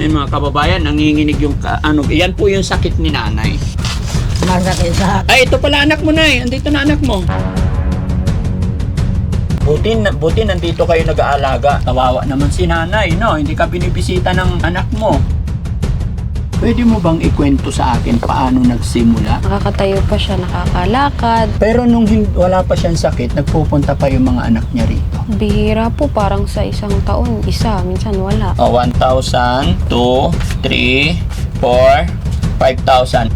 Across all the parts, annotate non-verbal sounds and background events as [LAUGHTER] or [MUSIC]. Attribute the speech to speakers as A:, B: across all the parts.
A: Yan mga kababayan, nanginginig yung ka- ano, yan po yung sakit ni nanay.
B: Masakit sa
A: Ay, ito pala anak mo na eh. Andito na anak mo. Buti, buti nandito kayo nag-aalaga. Kawawa naman si nanay, no? Hindi ka binibisita ng anak mo. Pwede mo bang ikwento sa akin paano nagsimula?
C: Nakakatayo pa siya, nakakalakad.
A: Pero nung hin- wala pa siyang sakit, nagpupunta pa yung mga anak niya rito.
C: Bihira po, parang sa isang taon, isa, minsan wala.
A: O, 1,000, 2, 3, 4, 5,000.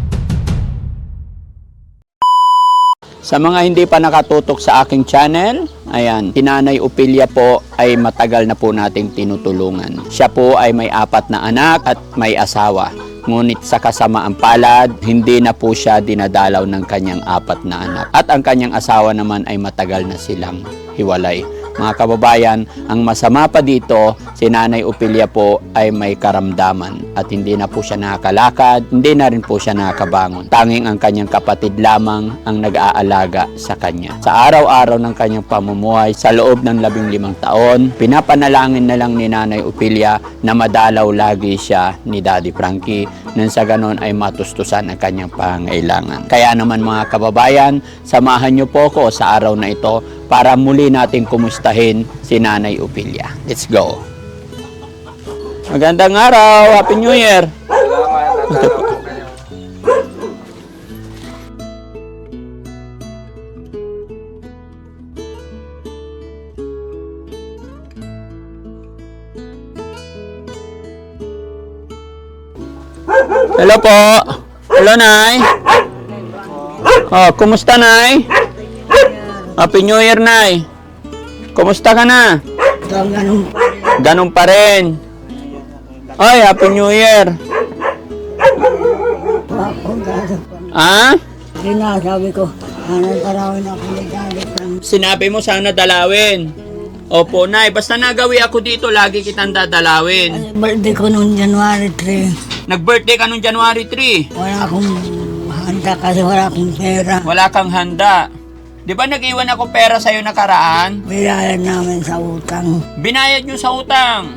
A: Sa mga hindi pa nakatutok sa aking channel, ayan, si Nanay Upilia po ay matagal na po nating tinutulungan. Siya po ay may apat na anak at may asawa. Ngunit sa kasamaang palad, hindi na po siya dinadalaw ng kanyang apat na anak. At ang kanyang asawa naman ay matagal na silang hiwalay. Mga kababayan, ang masama pa dito, si Nanay Upilia po ay may karamdaman at hindi na po siya nakakalakad, hindi na rin po siya nakakabangon. Tanging ang kanyang kapatid lamang ang nag-aalaga sa kanya. Sa araw-araw ng kanyang pamumuhay, sa loob ng labing limang taon, pinapanalangin na lang ni Nanay Upilia na madalaw lagi siya ni Daddy Frankie nang sa ganon ay matustusan ang kanyang pangailangan. Kaya naman mga kababayan, samahan niyo po ko sa araw na ito para muli natin kumustahin si Nanay Upilia. Let's go! Magandang araw! Happy New Year! Po. Hello po. Hello, Nay. Oh, kumusta, Nay? Happy New Year, Nay. Kumusta ka na?
B: Ganun.
A: Ganun pa rin. Ay, Happy New Year.
B: Ako gano'n.
A: Ah?
B: Sinasabi ko, ano parawin ako ni Daddy Frank.
A: Sinabi mo sana dalawin. Opo, Nay. Basta nagawi ako dito, lagi kitang dadalawin.
B: Birthday ko noong January 3.
A: Nag-birthday ka nung January 3.
B: Wala akong handa kasi wala akong pera.
A: Wala kang handa. Di ba nag-iwan ako pera sa'yo nakaraan?
B: Bilayan namin sa utang.
A: Binayad nyo sa utang.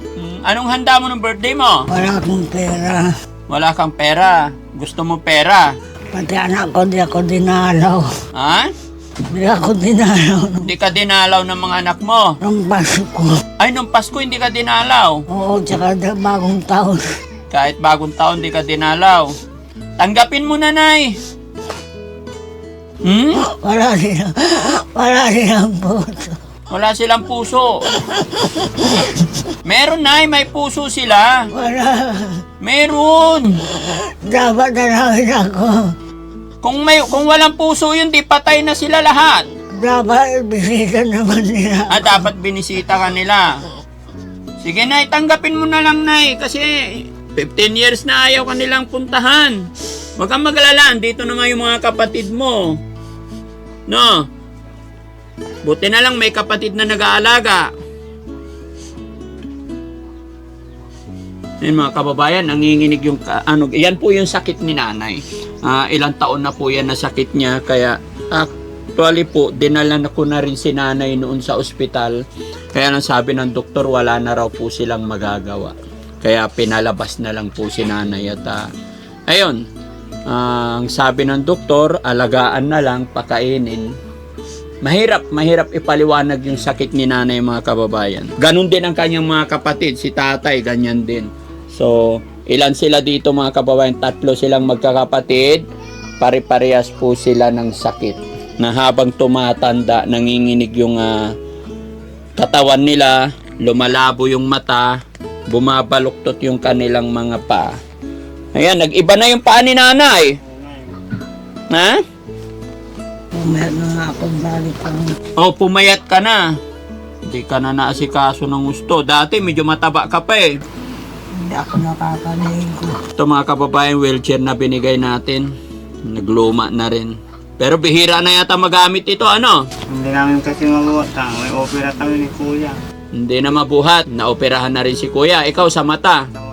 A: Hmm, Anong handa mo ng birthday mo?
B: Wala akong pera.
A: Wala kang pera. Gusto mo pera.
B: Pati anak ko, di ako dinalaw.
A: Ha?
B: Di ako dinalaw nung,
A: Hindi ka dinalaw ng mga anak mo.
B: nung Pasko.
A: Ay, nung Pasko hindi ka dinalaw.
B: Oo, tsaka da- bagong taon.
A: Kahit bagong taon hindi ka dinalaw. Tanggapin mo na, Nay. Hmm?
B: Wala silang, wala silang puso.
A: Wala silang puso. Meron, Nay. May puso sila.
B: Wala.
A: Meron.
B: Dapat dalawin ako.
A: Kung may kung walang puso yun, di patay na sila lahat.
B: Dapat bisita naman nila.
A: Ah, dapat binisita ka nila. Sige, Nay, tanggapin mo na lang, Nay, kasi 15 years na ayaw ka nilang puntahan. Huwag kang magalala, dito na nga yung mga kapatid mo. No? Buti na lang may kapatid na nag-aalaga. Yan mga kababayan, nanginginig yung ano, yan po yung sakit ni nanay. Ah, ilang taon na po yan na sakit niya kaya actually po dinala na ko na rin si nanay noon sa ospital. Kaya nang sabi ng doktor wala na raw po silang magagawa. Kaya pinalabas na lang po si nanay at ah, ayun. Ang sabi ng doktor, alagaan na lang, pakainin. Mahirap, mahirap ipaliwanag yung sakit ni nanay mga kababayan. Ganon din ang kanyang mga kapatid, si tatay, ganyan din. So, ilan sila dito mga kababayan? Tatlo silang magkakapatid. Pare-parehas po sila ng sakit. Na habang tumatanda, nanginginig yung ah, katawan nila, lumalabo yung mata, bumabaluktot yung kanilang mga paa. Ayan, nag-iba na yung paa ni nanay. Ha?
B: Umayat na nga ako balik ang
A: Oh, pumayat ka na. Hindi ka na naasikaso ng gusto. Dati medyo mataba ka pa eh.
B: hindi ako nakakaligo.
A: Ito mga kababayan, wheelchair na binigay natin. Nagluma na rin. Pero bihira na yata magamit ito, ano?
D: Hindi namin kasi mabuhatang. May opera kami ni Kuya.
A: Hindi na mabuhat. Naoperahan na rin si kuya. Ikaw sa mata.
B: Hindi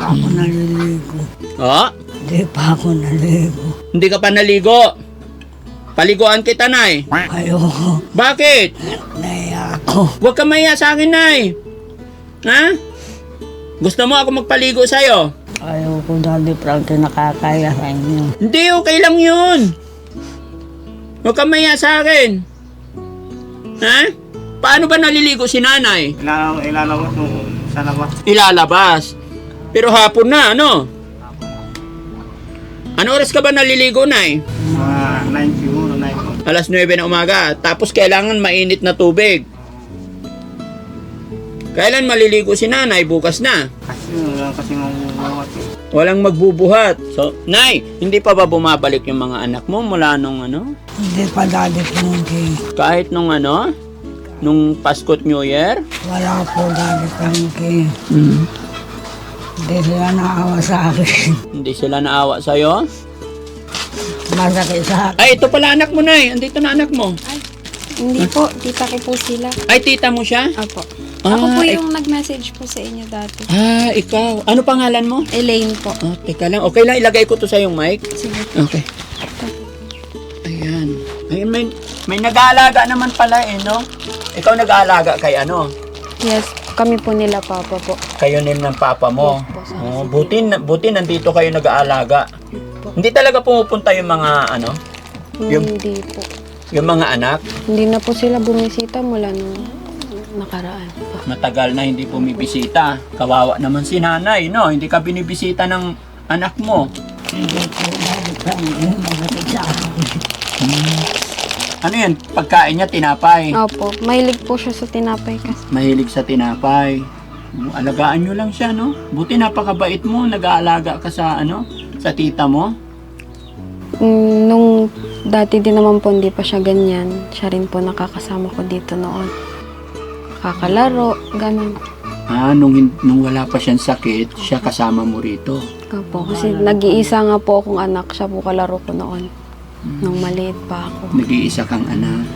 B: pa ako naliligo.
A: Oh,
B: Hindi pa ako naligo.
A: hindi ka pa naligo. Paliguan kita, Nay.
B: Ayoko.
A: Bakit?
B: Naiya ako.
A: Huwag ka mahiya sa akin, Nay. Ha? Gusto mo ako magpaligo sa'yo?
B: Ayaw ko Daddy Frankie nakakaya sa inyo.
A: Hindi, okay lang yun. Huwag kang maya sa akin. Ha? Paano ba naliligo si nanay?
D: Ilalabas, ilalabas mo sa labas.
A: Ilalabas. Pero hapon na, ano? Ano oras ka ba naliligo, nay?
D: Mga 9 siguro, 9.
A: Alas 9 na umaga. Tapos kailangan mainit na tubig. Kailan maliligo si nanay? Bukas na.
D: Kasi wala kasi mabubuhat eh.
A: Walang magbubuhat. So, Nay, hindi pa ba bumabalik yung mga anak mo mula nung ano?
B: Hindi pa Daddy Frankie.
A: Kahit nung ano? Nung Pasko at New Year?
B: Wala po Daddy Frankie.
A: Hmm.
B: Hindi sila naawa sa akin. [LAUGHS]
A: Hindi sila naawa sa'yo?
B: Masakit sa akin.
A: Ay, ito pala anak mo, Nay. Andito na anak mo.
C: Hindi po, tita ko po sila.
A: Ay, tita mo siya?
C: Apo.
A: Ah,
C: Ako po
A: ik-
C: yung nag-message po sa inyo dati.
A: Ah, ikaw. Ano pangalan mo?
C: Elaine po.
A: Oh, teka lang. Okay lang, ilagay ko to sa yung mic.
C: Sige.
A: Okay. Ayan. Ayan, may, may nag-aalaga naman pala eh, no? Ikaw nag-aalaga kay ano?
C: Yes, kami po nila papa po.
A: Kayo nil ng papa mo.
C: Yes po,
A: Oh,
C: City.
A: buti, buti nandito kayo nag-aalaga. Hindi talaga pumupunta yung mga ano, Yung-
C: Hindi po.
A: yung mga anak.
C: Hindi na po sila bumisita mula nung nakaraan pa.
A: Matagal na hindi bumibisita. Kawawa naman si nanay, no? Hindi ka binibisita ng anak mo.
B: Hindi po sa akin.
A: Ano yan? Pagkain niya, tinapay.
C: Opo, mahilig po siya sa tinapay kasi.
A: Mahilig sa tinapay. Alagaan nyo lang siya, no? Buti napakabait mo. Nag-aalaga ka sa, ano, sa tita mo.
C: Mm, Nung dati din naman po hindi pa siya ganyan, siya rin po nakakasama ko dito noon. Kakalaro, ganun.
A: Ah, nung, nung wala pa siyang sakit, siya kasama mo rito.
C: Opo, kasi nag-iisa nga po akong anak, siya po kalaro ko noon. Nung maliit pa ako.
A: Nag-iisa kang anak.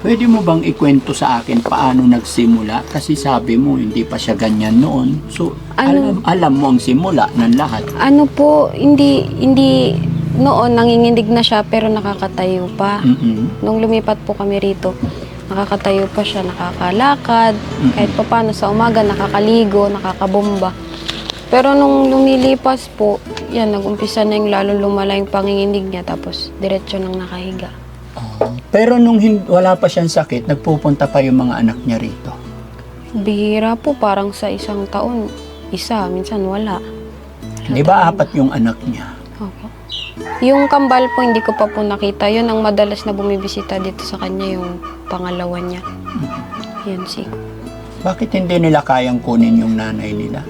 A: Pwede mo bang ikwento sa akin paano nagsimula? Kasi sabi mo, hindi pa siya ganyan noon. So, alam,
C: Ano?
A: alam mo ang simula ng lahat.
C: Ano po, hindi, hindi, noon nanginginig na siya pero nakakatayo pa.
A: Mm-mm.
C: Nung lumipat po kami rito, nakakatayo pa siya, nakakalakad, kahit pa paano sa umaga, nakakaligo, nakakabomba. Pero nung lumilipas po, yan, nag-umpisa na yung lalo lumala yung panginginig niya, tapos diretso nang nakahiga.
A: Pero nung hin- wala pa siyang sakit, nagpupunta pa yung mga anak niya rito.
C: Bihira po, parang sa isang taon, isa, minsan wala.
A: Di ba apat yung anak niya?
C: Opo. Yung kambal po, hindi ko pa po nakita. Yun ang madalas na bumibisita dito sa kanya, yung pangalawa niya. Yan si
A: Bakit hindi nila kayang kunin yung nanay nila?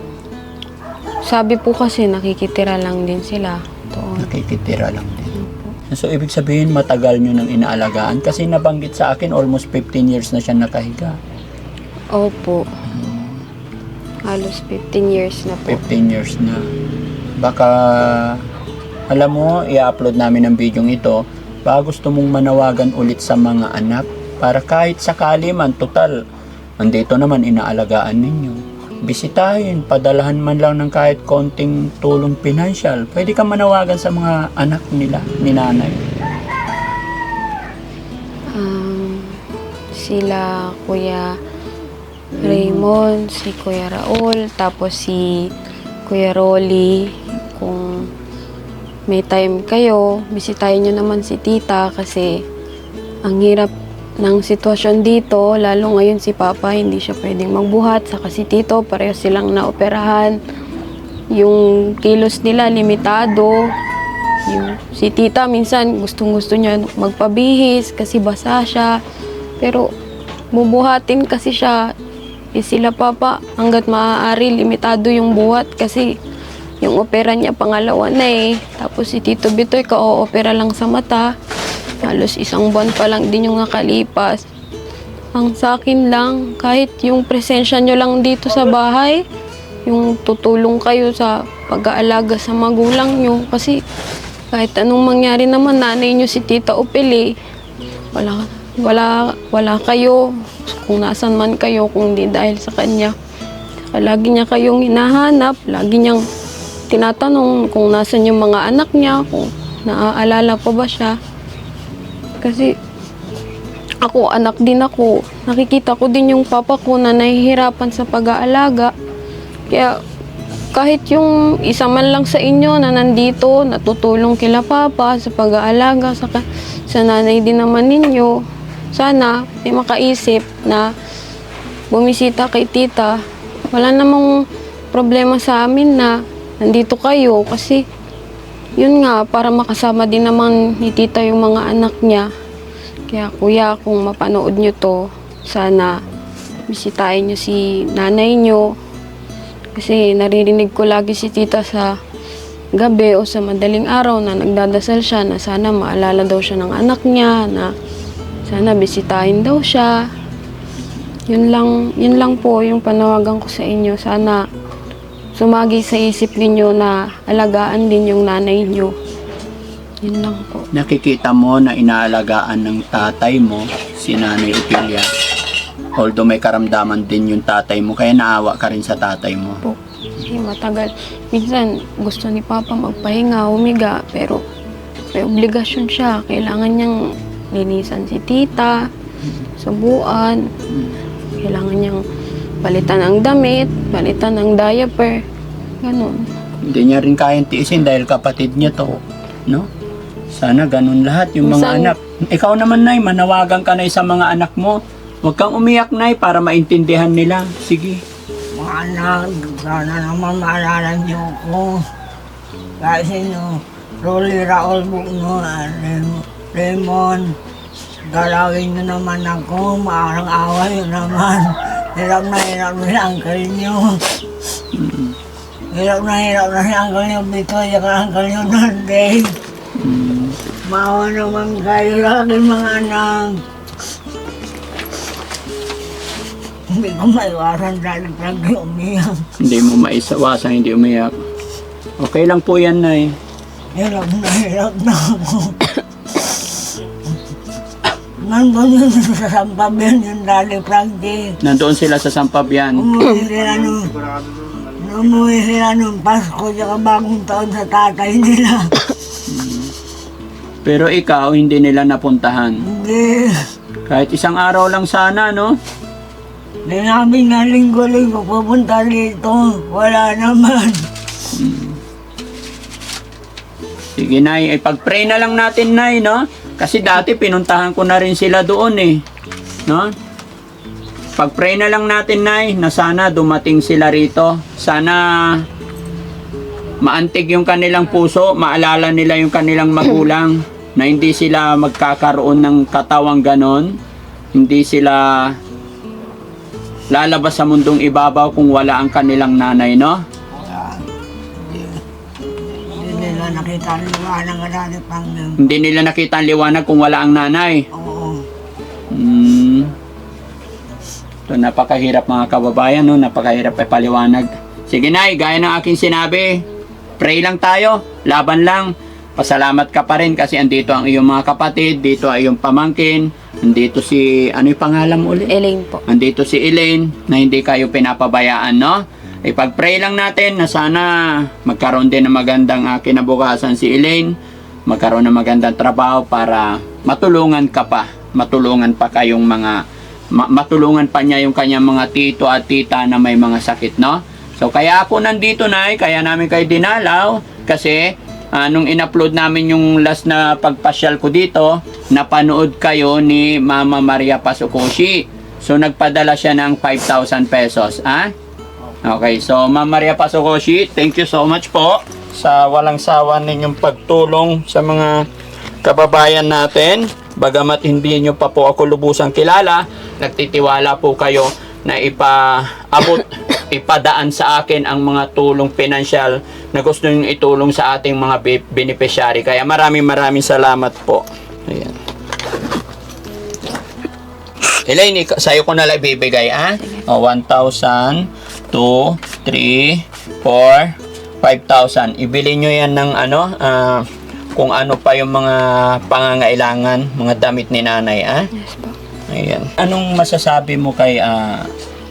C: Sabi po kasi nakikitira lang din sila doon.
A: Nakikitira lang din. So, ibig sabihin, matagal nyo nang inaalagaan kasi nabanggit sa akin, almost 15 years na siya nakahiga.
C: Opo. Halos 15 years na po.
A: 15 years na. Baka, alam mo, i-upload namin ang video ito, baka gusto mong manawagan ulit sa mga anak para kahit sakali man, total, andito naman inaalagaan ninyo. Bisitahin, padalahan man lang ng kahit konting tulong pinansyal. Pwede ka manawagan sa mga anak nila, ni nanay.
C: Um, sila Kuya Raymond, si Kuya Raul, tapos si Kuya Rolly. Kung may time kayo, bisitahin nyo naman si tita kasi ang hirap ng sitwasyon dito, lalo ngayon si Papa hindi siya pwedeng magbuhat, saka si Tito pareho silang naoperahan. Yung kilos nila limitado. Yung si Tita minsan gustong gusto niya magpabihis kasi basa siya. Pero bubuhatin kasi siya. Eh sila Papa hanggat maaari limitado yung buhat kasi yung opera niya pangalawa na eh. Tapos si Tito Bitoy ka-opera lang sa mata. Halos isang buwan pa lang din yung nakalipas. Ang sa akin lang, kahit yung presensya nyo lang dito sa bahay, yung tutulong kayo sa pag-aalaga sa magulang nyo. Kasi kahit anong mangyari naman, nanay nyo si Tita Opel eh. Wala, wala, wala kayo. Kung nasan man kayo, kung di dahil sa kanya. Lagi niya kayong hinahanap, lagi niyang tinatanong kung nasan yung mga anak niya, kung naaalala pa ba siya. Kasi ako, anak din ako. Nakikita ko din yung papa ko na nahihirapan sa pag-aalaga. Kaya kahit yung isa man lang sa inyo na nandito, natutulong kila papa sa pag-aalaga sa, sa nanay din naman ninyo, sana may makaisip na bumisita kay tita. Wala namang problema sa amin na nandito kayo kasi yun nga, para makasama din naman ni tita yung mga anak niya. Kaya kuya, kung mapanood nyo to, sana bisitahin nyo si nanay nyo. Kasi naririnig ko lagi si tita sa gabi o sa madaling araw na nagdadasal siya na sana maalala daw siya ng anak niya, na sana bisitahin daw siya. Yun lang, yun lang po yung panawagan ko sa inyo. Sana sumagi sa isip ninyo na alagaan din yung nanay nyo. Yun lang po.
A: Nakikita mo na inaalagaan ng tatay mo, si Nanay Opilia. Although may karamdaman din yung tatay mo, kaya naawa ka rin sa tatay mo.
C: po. Kasi matagal. Minsan, gusto ni Papa magpahinga, humiga, pero may obligasyon siya. Kailangan niyang linisan si tita, subuan. Kailangan niyang palitan ng damit, palitan ng diaper. Ganun.
A: Hindi niya rin kayang tiisin dahil kapatid niya to. No? Sana ganun lahat yung mga
C: Minsan-
A: anak. Ikaw naman, Nay, manawagan ka na sa mga anak mo. Huwag kang umiyak, Nay, para maintindihan nila. Sige.
B: Mga anak, sana naman maalala niyo ko. Kasi no, Rolly Raul Bugno, Rem- Raymond, galawin niyo naman ako, maarang away naman. Hirap na hirap na si uncle niyo. Hirap na hirap na si uncle niyo dito, yung uncle niyo nanday.
A: Mm,
B: Maawa naman kayo sa akin mga anak. Hindi ko maiwasan dahil pag umiyak.
A: hindi mo maisawasan, hindi umiyak. Okay lang po yan, Nay.
B: Hirap na hirap na ako. Nandun yun sa sampabian yung Daddy Frankie.
A: Nandoon sila sa Sampabian.
B: Umuwi sila nung, umuwi sila nung Pasko tsaka bagong taon sa tatay nila.
A: Pero ikaw, hindi nila napuntahan.
B: Hindi.
A: Kahit isang araw lang sana, no?
B: Di namin na linggo-linggo pupunta dito. Wala naman.
A: Sige, Nay. Eh, pag-pray na lang natin, Nay, no? Kasi dati pinuntahan ko na rin sila doon, eh. No? Pag-pray na lang natin, Nay, na sana dumating sila rito. Sana maantig yung kanilang puso, maalala nila yung kanilang magulang, na hindi sila magkakaroon ng katawang ganon. Hindi sila lalabas sa mundong ibabaw kung wala ang kanilang nanay, no?
B: Nila nakita ang liwanag ng Daddy Frankie.
A: Hindi nila nakita ang liwanag kung wala ang nanay.
B: Oo.
A: Mm. Ito, napakahirap mga kababayan, no? Napakahirap ipaliwanag. Sige, Nay, gaya ng aking sinabi, pray lang tayo, laban lang. Pasalamat ka pa rin kasi andito ang iyong mga kapatid, dito ay iyong pamangkin, andito si, ano yung pangalan mo ulit?
C: Elaine po.
A: Andito si Elaine na hindi kayo pinapabayaan, no? Ipag-pray lang natin na sana magkaroon din ng magandang uh, kinabukasan si Elaine, magkaroon ng magandang trabaho para matulungan ka pa, matulungan pa kayong mga, ma- matulungan pa niya yung kanyang mga tito at tita na may mga sakit, no? So kaya ako nandito na, kaya namin kayo dinalaw kasi ah, nung in-upload namin yung last na pagpasyal ko dito, napanood kayo ni Mama Maria Pasukoshi. So nagpadala siya ng 5,000 pesos, ah? Okay, so Ma'am Maria Pasukoshi, thank you so much po sa walang sawa ninyong pagtulong sa mga kababayan natin. Bagamat hindi nyo pa po ako lubusang kilala, nagtitiwala po kayo na ipaabot, [COUGHS] ipadaan sa akin ang mga tulong pinansyal na gusto nyo itulong sa ating mga be- beneficiary. Kaya maraming maraming salamat po. Ayan. Elaine, sa'yo ko na lang ibibigay, ah? O, 1,000, 2, 3, 4, 5,000. Ibili nyo yan ng ano, ah, kung ano pa yung mga pangangailangan, mga damit ni nanay, ah?
C: Yes po.
A: Ayan. Anong masasabi mo kay ah,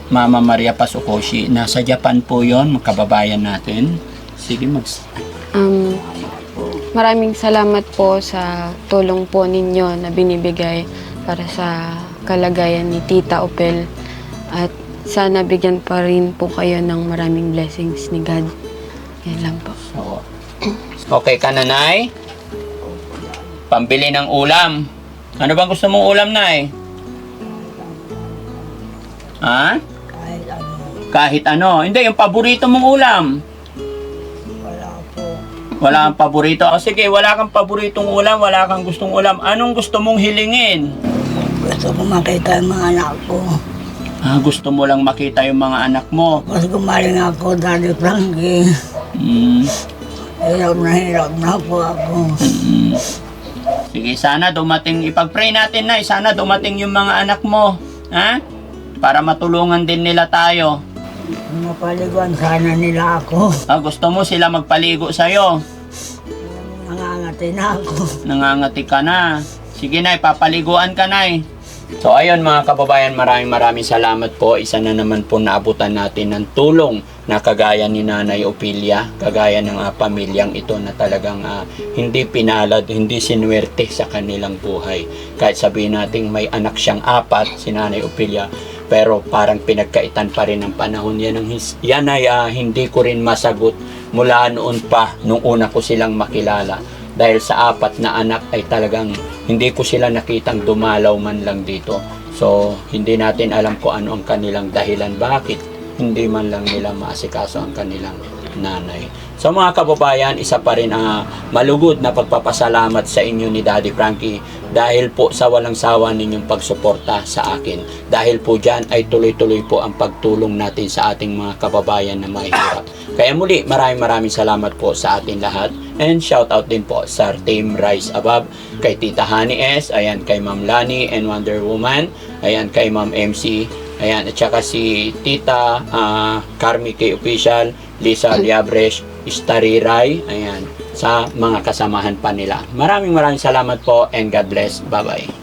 A: Mama Maria Pasukoshi? Nasa Japan po yon kababayan natin. Sige, mag...
C: Um, maraming salamat po sa tulong po ninyo na binibigay. para sa kalagayan ni Tita Opel at sana bigyan pa rin po kayo ng maraming blessings ni God. Yan lang po.
A: Oo. Okay ka, nanay? Pambili ng ulam. Ano bang gusto mong ulam, nay? Ha?
B: Kahit ano,
A: Kahit ano. Hindi, yung paborito mong ulam.
B: wala po.
A: Wala kang paborito. O sige, wala kang paboritong ulam, wala kang gustong ulam. Anong gusto mong hilingin?
B: Gusto ko makita yung mga anak ko.
A: Ah, gusto mo lang makita yung mga anak mo.
B: Mas gumaling ako, Daddy Frankie.
A: Mm,
B: Hirap na hirap na po ako.
A: mm. Sige, sana dumating, ipag-pray natin na, sana dumating yung mga anak mo. Ha? Para matulungan din nila tayo.
B: Mapaliguan sana nila ako.
A: Ah, gusto mo sila magpaligo sa'yo.
B: Nangangati na ako.
A: Nangangati ka na. Sige na, papaliguan ka na So ayun mga kababayan, maraming maraming salamat po. Isa na naman po naabutan natin ng tulong na kagaya ni Nanay Opilia, kagaya ng ah, pamilyang ito na talagang ah, hindi pinalad, hindi sinuwerte sa kanilang buhay. Kahit sabihin natin may anak siyang apat, si Nanay Opilia, pero parang pinagkaitan pa rin ng panahon yan. Ang his- yan ay ah, hindi ko rin masagot mula noon pa, nung una ko silang makilala dahil sa apat na anak ay talagang hindi ko sila nakitang dumalaw man lang dito. So, hindi natin alam kung ano ang kanilang dahilan bakit hindi man lang nila maasikaso ang kanilang nanay. So mga kababayan, isa pa rin ang malugod na pagpapasalamat sa inyo ni Daddy Frankie dahil po sa walang sawa ninyong pagsuporta sa akin. Dahil po dyan ay tuloy-tuloy po ang pagtulong natin sa ating mga kababayan na mahirap. Kaya muli, maraming maraming salamat po sa atin lahat. And shout out din po sa Team Rise Above, kay Tita Honey S, ayan kay Ma'am Lani and Wonder Woman, ayan kay Ma'am MC, ayan at saka si Tita ah, Carmi K Official, Lisa Liabres, Stariray, ayan, sa mga kasamahan pa nila. Maraming maraming salamat po and God bless. Bye-bye.